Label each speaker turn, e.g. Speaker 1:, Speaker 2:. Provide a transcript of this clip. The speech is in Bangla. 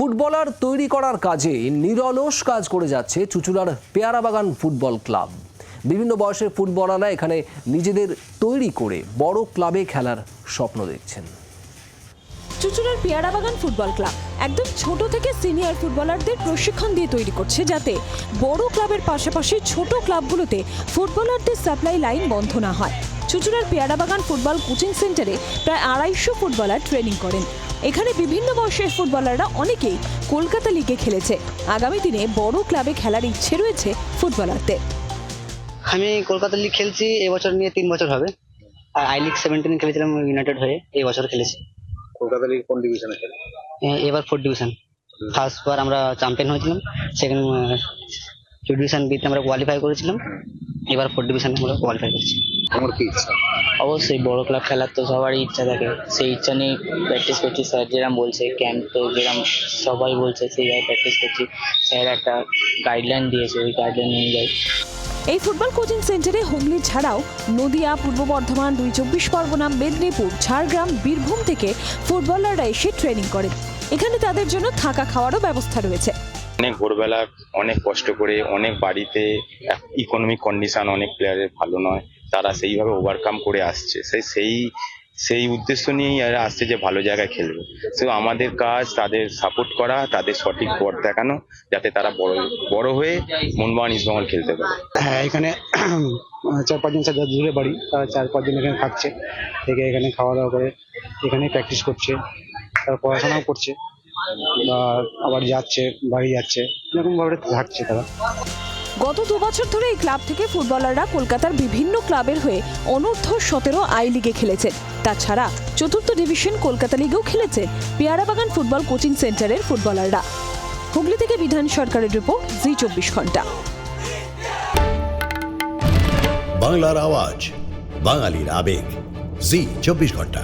Speaker 1: ফুটবলার তৈরি করার কাজে নিরলস কাজ করে যাচ্ছে চুচুড়ার পেয়ারাবাগান ফুটবল ক্লাব। বিভিন্ন বয়সের ফুটবলাররা এখানে নিজেদের তৈরি করে বড় ক্লাবে খেলার স্বপ্ন দেখছেন।
Speaker 2: চুচুড়ার পেয়ারাবাগান ফুটবল ক্লাব একদম ছোট থেকে সিনিয়র ফুটবলারদের প্রশিক্ষণ দিয়ে তৈরি করছে যাতে বড় ক্লাবের পাশাপাশি ছোট ক্লাবগুলোতে ফুটবলারদের সাপ্লাই লাইন বন্ধ না হয়। চুচুড়ার পেয়ারাবাগান ফুটবল কোচিং সেন্টারে প্রায় আড়াইশো ফুটবলার ট্রেনিং করেন। এখানে বিভিন্ন বয়সের ফুটবলাররা অনেকেই কলকাতা লিগে খেলেছে। আগামী দিনে বড় ক্লাবে খেলার ইচ্ছে রয়েছে ফুটবলারদের।
Speaker 3: আমি কলকাতা লিগ খেলছি এবছর নিয়ে তিন বছর হবে। আর আই লিগ সেভেন্টিন খেলেছিলাম ইউনাইটেড হয়ে এই বছর খেলেছি।
Speaker 4: কলকাতা লিগ কোন ডিভিশনে খেলে?
Speaker 3: এবার ফোর্থ ডিভিশন ফার্স্ট বার আমরা চ্যাম্পিয়ন হয়েছিলাম সেকেন্ড ডিভিশন বিতে আমরা কোয়ালিফাই করেছিলাম। এবার ফোর্থ ডিভিশনে আমরা কোয়ালিফাই করছি।
Speaker 4: তোমার কি ইচ্ছা?
Speaker 5: অবশ্যই বড় ক্লাব খেলার তো সবারই ইচ্ছা থাকে। সেই ইচ্ছা নিয়ে প্র্যাকটিস করছি স্যার যেরকম বলছে ক্যাম্প তো যেরকম সবাই বলছে সেইভাবে প্র্যাকটিস করছি। স্যার একটা গাইডলাইন দিয়েছে ওই গাইডলাইন অনুযায়ী।
Speaker 2: এই ফুটবল কোচিং সেন্টারে হুগলি ছাড়াও নদিয়া পূর্ব বর্ধমান দুই চব্বিশ পরগনা মেদিনীপুর ঝাড়গ্রাম বীরভূম থেকে ফুটবলাররা এসে ট্রেনিং করেন। এখানে তাদের জন্য থাকা খাওয়ারও ব্যবস্থা রয়েছে।
Speaker 6: অনেক ভোরবেলা অনেক কষ্ট করে অনেক বাড়িতে ইকোনমিক কন্ডিশন অনেক প্লেয়ারের ভালো নয়। তারা সেইভাবে ওভারকাম করে আসছে। সেই সেই সেই উদ্দেশ্য নিয়েই এরা আসছে যে ভালো জায়গায় খেলবে। তো আমাদের কাজ তাদের সাপোর্ট করা, তাদের সঠিক পথ দেখানো, যাতে তারা বড় বড় হয়ে মনমোহন ইস্টবেঙ্গল খেলতে পারে।
Speaker 7: হ্যাঁ এখানে চার, পাঁচজন যারা দূরে বাড়ি, তারা চার, পাঁচজন এখানে থাকছে। থেকে এখানে খাওয়া দাওয়া করে, এখানে প্র্যাকটিস করছে, তারা পড়াশোনাও করছে, বা আবার যাচ্ছে, বাড়ি যাচ্ছে এরকম ভাবে থাকছে তারা।
Speaker 2: গত দু বছর ধরে এই ক্লাব থেকে ফুটবলাররা কলকাতার বিভিন্ন ক্লাবের হয়ে অনূর্ধ্ব সতেরো আই লিগে খেলেছেন। তাছাড়া চতুর্থ ডিভিশন কলকাতা লিগেও খেলেছে পেয়ারাবাগান ফুটবল কোচিং সেন্টারের ফুটবলাররা। হুগলি থেকে বিধান সরকারের রিপোর্ট, জি চব্বিশ ঘণ্টা।
Speaker 8: বাংলার আওয়াজ, বাঙালির আবেগ, জি চব্বিশ ঘণ্টা।